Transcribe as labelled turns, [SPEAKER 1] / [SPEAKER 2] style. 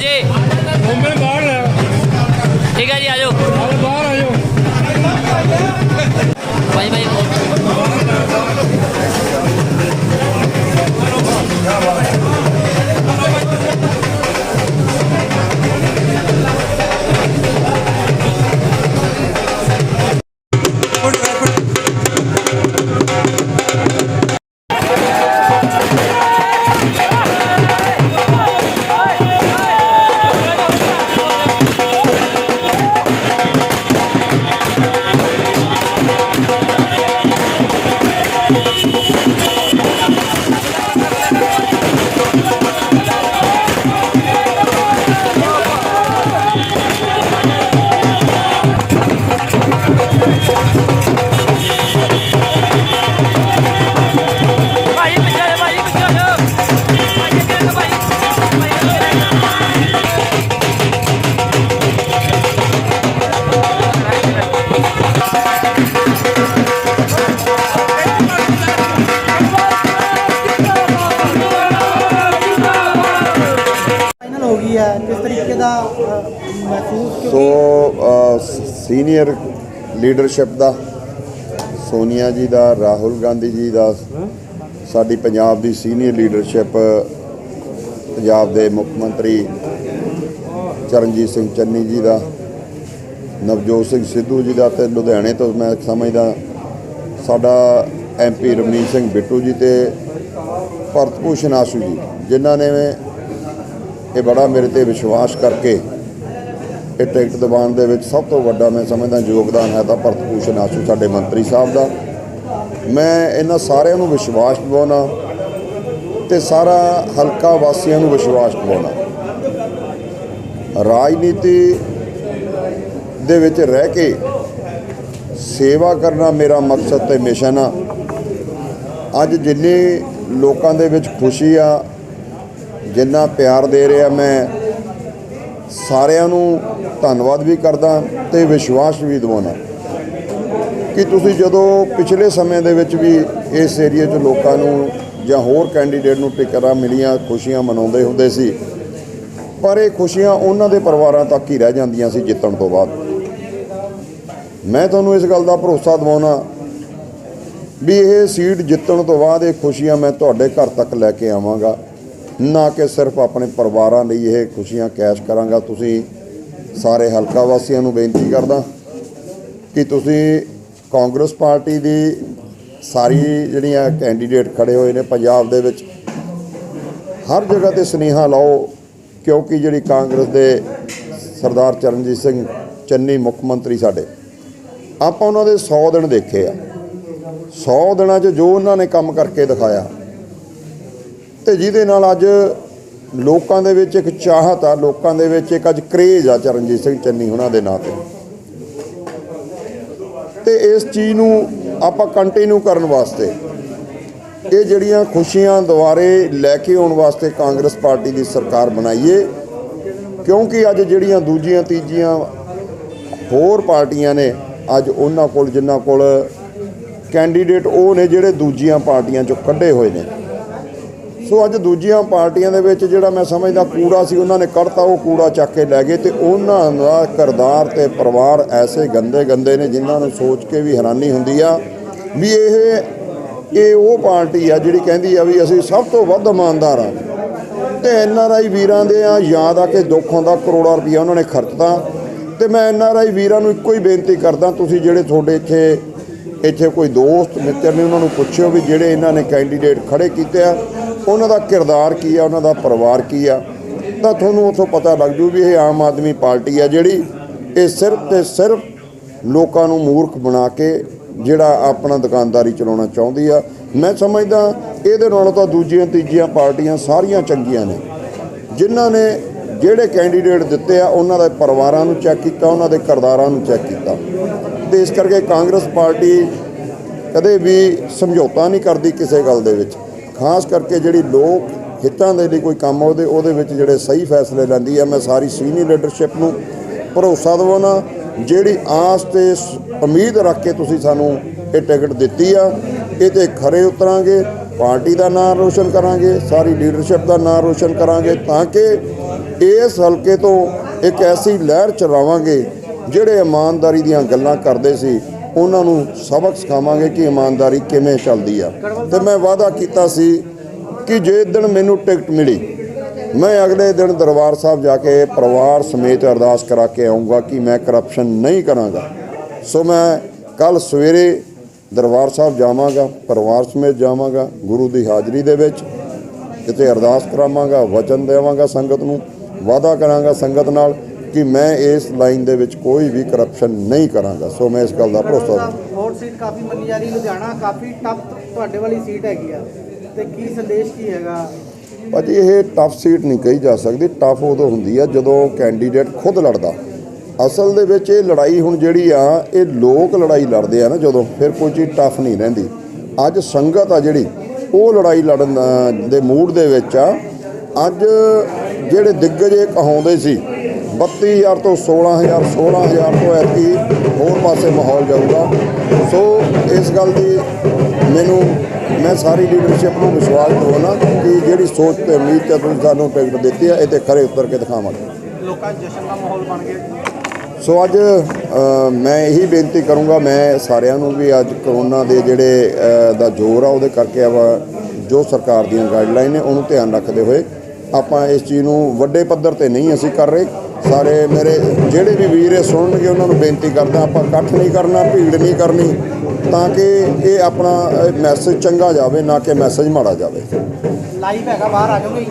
[SPEAKER 1] ਹਾਂਜੀ।
[SPEAKER 2] ਮੁੰਬਈ ਬਾਹਰ ਲੈ
[SPEAKER 1] ਠੀਕ ਹੈ ਜੀ ਆਜੋ
[SPEAKER 2] ਬਾਹਰ ਆ ਜਾਓ।
[SPEAKER 1] ਭਾਈ ਭਾਈ
[SPEAKER 3] ਹੋ ਗਈ ਹੈ। ਕਿਸ ਤਰੀਕੇ ਦਾ ਮਹਿਸੂਸ
[SPEAKER 4] ਸੋ ਸੀਨੀਅਰ ਲੀਡਰਸ਼ਿਪ ਦਾ, ਸੋਨੀਆ ਜੀ ਦਾ, ਰਾਹੁਲ ਗਾਂਧੀ ਜੀ ਦਾ, ਸਾਡੀ ਪੰਜਾਬ ਦੀ ਸੀਨੀਅਰ ਲੀਡਰਸ਼ਿਪ ਪੰਜਾਬ ਦੇ ਮੁੱਖ ਮੰਤਰੀ ਚਰਨਜੀਤ ਸਿੰਘ ਚੰਨੀ ਜੀ ਦਾ, ਨਵਜੋਤ ਸਿੰਘ ਸਿੱਧੂ ਜੀ ਦਾ ਤੇ ਲੁਧਿਆਣੇ ਤੋਂ ਮੈਂ ਸਮਝਦਾ, ਸਾਡਾ ਐਮਪੀ ਰਮਨੀਤ ਸਿੰਘ ਬਿੱਟੂ ਜੀ ਤੇ ਭਰਤ ਭੂਸ਼ਣ ਆਸ਼ੂ ਜੀ, ਜਿਨ੍ਹਾਂ ਨੇ ਇਹ ਬੜਾ ਮੇਰੇ ਤੇ ਵਿਸ਼ਵਾਸ ਕਰਕੇ ਇਹ ਟਿਕਟ ਦਿਵਾਉਣ ਦੇ ਵਿੱਚ ਸਭ ਤੋਂ ਵੱਡਾ ਮੈਂ ਸਮਝਦਾ ਯੋਗਦਾਨ ਹੈ ਤਾਂ ਭਰਤ ਭੂਸ਼ਣ ਆਸ਼ੂ, ਸਾਡੇ ਮੰਤਰੀ ਸਾਹਿਬ ਦਾ। ਮੈਂ ਇਹਨਾਂ ਸਾਰਿਆਂ ਨੂੰ ਵਿਸ਼ਵਾਸ ਦਿਵਾਉਣਾ ਤੇ ਸਾਰਾ ਹਲਕਾ ਵਾਸੀਆਂ ਨੂੰ ਵਿਸ਼ਵਾਸ ਦਿਵਾਉਣਾ। ਰਾਜਨੀਤੀ ਦੇ ਵਿੱਚ ਰਹਿ ਕੇ ਸੇਵਾ ਕਰਨਾ ਮੇਰਾ ਮਕਸਦ ਤੇ ਮਿਸ਼ਨ ਆ। ਅੱਜ ਜਿੰਨੇ ਲੋਕਾਂ ਦੇ ਵਿੱਚ ਖੁਸ਼ੀ ਆ, ਜਿੰਨਾ ਪਿਆਰ ਦੇ ਰਿਹਾ ਮੈਂ ਸਾਰਿਆਂ ਨੂੰ ਧੰਨਵਾਦ ਵੀ ਕਰਦਾ ਤੇ ਵਿਸ਼ਵਾਸ ਵੀ ਦਿਵਾਉਣਾ ਕਿ ਤੁਸੀਂ ਜਦੋਂ ਪਿਛਲੇ ਸਮੇਂ ਦੇ ਵਿੱਚ ਵੀ ਇਸ ਏਰੀਆ 'ਚ ਲੋਕਾਂ ਨੂੰ ਜਾਂ ਹੋਰ ਕੈਂਡੀਡੇਟ ਨੂੰ ਟਿਕਟਾਂ ਮਿਲੀਆਂ, ਖੁਸ਼ੀਆਂ ਮਨਾਉਂਦੇ ਹੁੰਦੇ ਸੀ, ਪਰ ਇਹ ਖੁਸ਼ੀਆਂ ਉਹਨਾਂ ਦੇ ਪਰਿਵਾਰਾਂ ਤੱਕ ਹੀ ਰਹਿ ਜਾਂਦੀਆਂ ਸੀ ਜਿੱਤਣ ਤੋਂ ਬਾਅਦ। ਮੈਂ ਤੁਹਾਨੂੰ ਇਸ ਗੱਲ ਦਾ ਭਰੋਸਾ ਦਿਵਾਉਣਾ ਵੀ ਇਹ ਸੀਟ ਜਿੱਤਣ ਤੋਂ ਬਾਅਦ ਇਹ ਖੁਸ਼ੀਆਂ ਮੈਂ ਤੁਹਾਡੇ ਘਰ ਤੱਕ ਲੈ ਕੇ ਆਵਾਂਗਾ। ਨਾ ਕਿ ਸਿਰਫ ਆਪਣੇ ਪਰਿਵਾਰਾਂ ਲਈ ਇਹ ਖੁਸ਼ੀਆਂ ਕੈਸ਼ ਕਰਾਂਗਾ। ਤੁਸੀਂ ਸਾਰੇ ਹਲਕਾ ਵਾਸੀਆਂ ਨੂੰ ਬੇਨਤੀ ਕਰਦਾ ਕਿ ਤੁਸੀਂ ਕਾਂਗਰਸ ਪਾਰਟੀ ਦੀ ਸਾਰੀ ਜਿਹੜੀਆਂ ਕੈਂਡੀਡੇਟ ਖੜੇ ਹੋਏ ਨੇ ਪੰਜਾਬ ਦੇ ਵਿੱਚ, ਹਰ ਜਗ੍ਹਾ ਤੇ ਸੁਨੇਹਾ ਲਾਓ, ਕਿਉਂਕਿ ਜਿਹੜੀ ਕਾਂਗਰਸ ਦੇ ਸਰਦਾਰ ਚਰਨਜੀਤ ਸਿੰਘ ਚੰਨੀ ਮੁੱਖ ਮੰਤਰੀ ਸਾਡੇ, ਆਪਾਂ ਉਹਨਾਂ ਦੇ 100 ਦਿਨ ਦੇਖੇ ਆ। 100 ਦਿਨਾਂ 'ਚ ਜੋ ਉਹਨਾਂ ਨੇ ਕੰਮ ਕਰਕੇ ਦਿਖਾਇਆ ਤੇ ਜਿਹਦੇ ਨਾਲ ਅੱਜ ਲੋਕਾਂ ਦੇ ਵਿੱਚ ਇੱਕ ਚਾਹਤ ਆ, ਲੋਕਾਂ ਦੇ ਵਿੱਚ ਇੱਕ ਅੱਜ ਕਰੇਜ਼ ਆ ਚਰਨਜੀਤ ਸਿੰਘ ਚੰਨੀ ਉਹਨਾਂ ਦੇ ਨਾਂ ਤੇ। ਤੇ ਇਸ ਚੀਜ਼ ਨੂੰ ਆਪਾਂ ਕੰਟੀਨਿਊ ਕਰਨ ਵਾਸਤੇ, ਇਹ ਜਿਹੜੀਆਂ ਖੁਸ਼ੀਆਂ ਦੁਆਰੇ ਲੈ ਕੇ ਆਉਣ ਵਾਸਤੇ ਕਾਂਗਰਸ ਪਾਰਟੀ ਦੀ ਸਰਕਾਰ ਬਣਾਈਏ, ਕਿਉਂਕਿ ਅੱਜ ਜਿਹੜੀਆਂ ਦੂਜੀਆਂ, ਤੀਜੀਆਂ ਹੋਰ ਪਾਰਟੀਆਂ ਨੇ, ਅੱਜ ਉਹਨਾਂ ਕੋਲ ਜਿਨ੍ਹਾਂ ਕੋਲ ਕੈਂਡੀਡੇਟ ਉਹ ਨੇ ਜਿਹੜੇ ਦੂਜੀਆਂ ਪਾਰਟੀਆਂ ਚੋਂ ਕੱਢੇ ਹੋਏ ਨੇ। ਸੋ ਅੱਜ ਦੂਜੀਆਂ ਪਾਰਟੀਆਂ ਦੇ ਵਿੱਚ ਜਿਹੜਾ ਮੈਂ ਸਮਝਦਾ ਕੂੜਾ ਸੀ, ਉਹਨਾਂ ਨੇ ਕੱਢਤਾ, ਉਹ ਕੂੜਾ ਚੱਕ ਕੇ ਲੈ ਗਏ ਤੇ ਉਹਨਾਂ ਦਾ ਕਿਰਦਾਰ ਤੇ ਪਰਿਵਾਰ ਐਸੇ ਗੰਦੇ ਗੰਦੇ ਨੇ ਜਿਨ੍ਹਾਂ ਨੂੰ ਸੋਚ ਕੇ ਵੀ ਹੈਰਾਨੀ ਹੁੰਦੀ ਆ ਵੀ ਇਹ ਇਹ ਉਹ ਪਾਰਟੀ ਆ ਜਿਹੜੀ ਕਹਿੰਦੀ ਆ ਵੀ ਅਸੀਂ ਸਭ ਤੋਂ ਵੱਧ ਇਮਾਨਦਾਰ ਆ। ਤੇ ਐਨ ਆਰ ਆਈ ਵੀਰਾਂ ਦੇ ਆ, ਯਾਦ ਆ ਕੇ ਦੁੱਖ ਹੁੰਦਾ ਕਰੋੜਾਂ ਰੁਪਈਆ ਉਹਨਾਂ ਨੇ ਖਰਚਤਾ। ਤੇ ਮੈਂ ਐਨ ਆਰ ਆਈ ਵੀਰਾਂ ਨੂੰ ਇੱਕੋ ਹੀ ਬੇਨਤੀ ਕਰਦਾ, ਤੁਸੀਂ ਜਿਹੜੇ ਤੁਹਾਡੇ ਇੱਥੇ ਇੱਥੇ ਕੋਈ ਦੋਸਤ, ਮਿੱਤਰ ਨੇ ਉਹਨਾਂ ਨੂੰ ਪੁੱਛਿਓ ਵੀ ਜਿਹੜੇ ਇਹਨਾਂ ਨੇ ਕੈਂਡੀਡੇਟ ਖੜੇ ਕੀਤੇ ਆ ਉਹਨਾਂ ਦਾ ਕਿਰਦਾਰ ਕੀ ਆ, ਉਹਨਾਂ ਦਾ ਪਰਿਵਾਰ ਕੀ ਆ, ਤਾਂ ਤੁਹਾਨੂੰ ਉੱਥੋਂ ਪਤਾ ਲੱਗ ਜੂ ਵੀ ਇਹ ਆਮ ਆਦਮੀ ਪਾਰਟੀ ਆ ਜਿਹੜੀ ਇਹ ਸਿਰਫ ਤੇ ਸਿਰਫ ਲੋਕਾਂ ਨੂੰ ਮੂਰਖ ਬਣਾ ਕੇ ਜਿਹੜਾ ਆਪਣਾ ਦੁਕਾਨਦਾਰੀ ਚਲਾਉਣਾ ਚਾਹੁੰਦੀ ਆ। ਮੈਂ ਸਮਝਦਾ ਇਹਦੇ ਨਾਲੋਂ ਤਾਂ ਦੂਜੀਆਂ, ਤੀਜੀਆਂ ਪਾਰਟੀਆਂ ਸਾਰੀਆਂ ਚੰਗੀਆਂ ਨੇ। ਜਿਨ੍ਹਾਂ ਨੇ ਜਿਹੜੇ ਕੈਂਡੀਡੇਟ ਦਿੱਤੇ ਆ, ਉਹਨਾਂ ਦੇ ਪਰਿਵਾਰਾਂ ਨੂੰ ਚੈੱਕ ਕੀਤਾ, ਉਹਨਾਂ ਦੇ ਕਿਰਦਾਰਾਂ ਨੂੰ ਚੈੱਕ ਕੀਤਾ। ਤੇ ਇਸ ਕਰਕੇ ਕਾਂਗਰਸ ਪਾਰਟੀ ਕਦੇ ਵੀ ਸਮਝੌਤਾ ਨਹੀਂ ਕਰਦੀ ਕਿਸੇ ਗੱਲ ਦੇ ਵਿੱਚ। ਖਾਸ ਕਰਕੇ ਜਿਹੜੀ ਲੋਕ ਹਿੱਤਾਂ ਦੇ ਲਈ ਕੋਈ ਕੰਮ ਉਹਦੇ ਉਹਦੇ ਵਿੱਚ ਜਿਹੜੇ ਸਹੀ ਫੈਸਲੇ ਲੈਂਦੀ ਆ, ਮੈਂ ਸਾਰੀ ਸੀਨੀਅਰ ਲੀਡਰਸ਼ਿਪ ਨੂੰ ਭਰੋਸਾ ਦਿਵਾਉਣਾ। ਜਿਹੜੀ ਆਸ ਤੇ ਸ- ਉਮੀਦ ਰੱਖ ਕੇ ਤੁਸੀਂ ਸਾਨੂੰ ਇਹ ਟਿਕਟ ਦਿੱਤੀ ਆ ਇਹ ਤੇ ਖਰੇ ਉਤਰਾਂਗੇ, ਪਾਰਟੀ ਦਾ ਨਾਮ ਰੋਸ਼ਨ ਕਰਾਂਗੇ, ਸਾਰੀ ਲੀਡਰਸ਼ਿਪ ਦਾ ਨਾਮ ਰੋਸ਼ਨ ਕਰਾਂਗੇ, ਤਾਂ ਕਿ ਇਸ ਹਲਕੇ ਤੋਂ ਇੱਕ ਐਸੀ ਲਹਿਰ ਚਲਾਵਾਂਗੇ, ਜਿਹੜੇ ਇਮਾਨਦਾਰੀ ਦੀਆਂ ਗੱਲਾਂ ਕਰਦੇ ਸੀ। ਉਹਨਾਂ ਨੂੰ ਸਬਕ ਸਿਖਾਵਾਂਗੇ ਕਿ ਇਮਾਨਦਾਰੀ ਕਿਵੇਂ ਚੱਲਦੀ ਆ। ਤੇ ਮੈਂ ਵਾਅਦਾ ਕੀਤਾ ਸੀ ਕਿ ਜੇ ਦਿਨ ਮੈਨੂੰ ਟਿਕਟ ਮਿਲੀ, ਮੈਂ ਅਗਲੇ ਦਿਨ ਦਰਬਾਰ ਸਾਹਿਬ ਜਾ ਕੇ ਪਰਿਵਾਰ ਸਮੇਤ ਅਰਦਾਸ ਕਰਾ ਕੇ ਆਉਂਗਾ ਕਿ ਮੈਂ ਕਰਪਸ਼ਨ ਨਹੀਂ ਕਰਾਂਗਾ। ਸੋ ਮੈਂ ਕੱਲ ਸਵੇਰੇ ਦਰਬਾਰ ਸਾਹਿਬ ਜਾਵਾਂਗਾ, ਪਰਿਵਾਰ ਸਮੇਤ ਜਾਵਾਂਗਾ, ਗੁਰੂ ਦੀ ਹਾਜ਼ਰੀ ਦੇ ਵਿੱਚ ਕਿਤੇ ਅਰਦਾਸ ਕਰਾਵਾਂਗਾ, ਵਚਨ ਦੇਵਾਂਗਾ ਸੰਗਤ ਨੂੰ, ਵਾਅਦਾ ਕਰਾਂਗਾ ਸੰਗਤ ਨਾਲ ਕਿ ਮੈਂ ਇਸ ਲਾਈਨ ਦੇ ਵਿੱਚ ਕੋਈ ਵੀ ਕਰਪਸ਼ਨ ਨਹੀਂ ਕਰਾਂਗਾ। ਸੋ ਮੈਂ ਇਸ ਗੱਲ ਦਾ ਭਰੋਸਾ
[SPEAKER 3] ਵੋਟ ਸੀਟ ਕਾਫੀ ਮੰਨੀ ਜਾ ਰਹੀ ਲੁਧਿਆਣਾ ਕਾਫੀ ਟਫ ਤੁਹਾਡੇ ਵਾਲੀ ਸੀਟ ਹੈਗੀ ਆ। ਤੇ ਕੀ ਸੰਦੇਸ਼ ਕੀ ਹੈਗਾ?
[SPEAKER 4] ਭਾਜੀ ਇਹ ਟਫ ਸੀਟ ਨਹੀਂ ਕਹੀ ਜਾ ਸਕਦੀ ਟਫ ਉਦੋਂ ਹੁੰਦੀ ਆ ਜਦੋਂ ਕੈਂਡੀਡੇਟ ਖੁਦ ਲੜਦਾ। ਅਸਲ ਦੇ ਵਿੱਚ ਇਹ ਲੜਾਈ ਹੁਣ ਜਿਹੜੀ ਆ ਇਹ ਲੋਕ ਲੜਾਈ ਲੜਦੇ ਆ ਨਾ ਜਦੋਂ ਫਿਰ ਕੋਈ ਚੀਜ਼ ਟਫ ਨਹੀਂ ਰਹਿੰਦੀ। ਅੱਜ ਸੰਗਤ ਆ ਜਿਹੜੀ ਉਹ ਲੜਾਈ ਲੜਨ ਦੇ ਮੂਡ ਦੇ ਵਿੱਚ ਆ। ਅੱਜ ਜਿਹੜੇ ਦਿੱਗਜ ਇਹ ਕਹਾਉਂਦੇ ਸੀ 32000 ਤੋਂ 16000 16000 ਤੋਂ ਐਤਕੀ ਹੋਰ ਪਾਸੇ ਮਾਹੌਲ ਜਾਊਗਾ। ਸੋ ਇਸ ਗੱਲ ਦੀ ਮੈਨੂੰ ਮੈਂ ਸਾਰੀ ਲੀਡਰਸ਼ਿਪ ਨੂੰ ਵਿਸ਼ਵਾਸ ਦਿਵਾਉਣਾ ਕਿ ਜਿਹੜੀ ਸੋਚ ਤੇ ਉਮੀਦ ਤੇ ਤੁਸੀਂ ਸਾਨੂੰ ਟਿਕਟ ਦਿੱਤੀ ਹੈ ਇਹ ਤੇ ਖਰੇ ਉਤਰ ਕੇ ਦਿਖਾਵਾਂਗੇ।
[SPEAKER 3] ਲੋਕਾਂ ਜਸ਼ਨ ਦਾ ਮਾਹੌਲ ਬਣ ਗਿਆ।
[SPEAKER 4] ਸੋ ਅੱਜ ਮੈਂ ਇਹੀ ਬੇਨਤੀ ਕਰੂੰਗਾ ਮੈਂ ਸਾਰਿਆਂ ਨੂੰ ਵੀ ਅੱਜ ਕਰੋਨਾ ਦੇ ਜਿਹੜੇ ਦਾ ਜ਼ੋਰ ਆ ਉਹਦੇ ਕਰਕੇ ਆਪਾਂ ਜੋ ਸਰਕਾਰ ਦੀਆਂ ਗਾਈਡਲਾਈਨ ਨੇ ਉਹਨੂੰ ਧਿਆਨ ਰੱਖਦੇ ਹੋਏ ਆਪਾਂ ਇਸ ਚੀਜ਼ ਨੂੰ ਵੱਡੇ ਪੱਧਰ ਤੇ ਨਹੀਂ ਅਸੀਂ ਕਰ ਰਹੇ। ਸਾਰੇ ਮੇਰੇ ਜਿਹੜੇ ਵੀ ਵੀਰ ਇਹ ਸੁਣਨਗੇ, ਉਹਨਾਂ ਨੂੰ ਬੇਨਤੀ ਕਰਦਾ ਆਪਾਂ ਇਕੱਠ ਨਹੀਂ ਕਰਨਾ, ਭੀੜ ਨਹੀਂ ਕਰਨੀ, ਤਾਂ ਕਿ ਇਹ ਆਪਣਾ ਮੈਸੇਜ ਚੰਗਾ ਜਾਵੇ, ਨਾ ਕਿ ਮੈਸੇਜ ਮਾੜਾ ਜਾਵੇ।
[SPEAKER 3] ਲਾਈਵ ਹੈਗਾ, ਬਾਹਰ ਆ ਜਾਓਗੇ